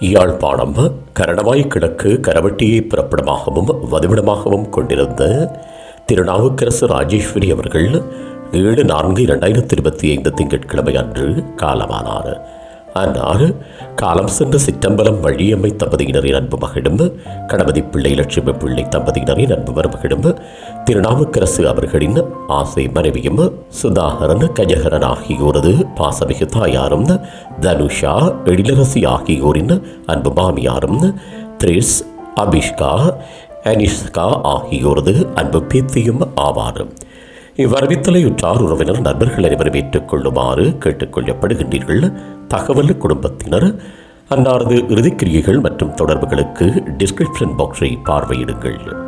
யாழ்ப்பாணம் கரணவாய் கிழக்கு கரவட்டியை பிறப்பிடமாகவும் வதிவிடமாகவும் கொண்டிருந்த திருநாவுக்கரசு ராஜேஸ்வரி அவர்கள் ஏழு நான்கு இரண்டாயிரத்தி இருபத்தி ஐந்து திங்கட்கிழமை அன்று காலமானார். அன்னார் காலம் சென்ற சிற்றம்பலம் வழியம்மை தம்பதியினரின் அன்பு மகிழும் கணபதி பிள்ளை லட்சுமி பிள்ளை தம்பதியினரின் அன்பு மருமகிழும் திருநாவுக்கரசு அவர்களின் ஆசை மனைவியும் சுதாகரன் கஜகரன் ஆகியோரது பாசமிகு தாயாரும் தனுஷா எழிலரசி ஆகியோரின் அன்பு மாமியாரும் த்ரிஸ் அபிஷ்கா அனிஷ்கா ஆகியோரது அன்பு பேத்தியும் ஆவார். இவ்வரவித்தலையுற்றார் உறவினர் நண்பர்கள் அனைவரும் ஏற்றுக்கொள்ளுமாறு கேட்டுக்கொள்ளப்படுகின்றீர்கள். தகவல் குடும்பத்தினர் அன்னாரது இறுதிக்கிரியைகள் மற்றும் தொடர்புகளுக்கு டிஸ்கிரிப்ஷன் பாக்ஸை பார்வையிடுங்கள்.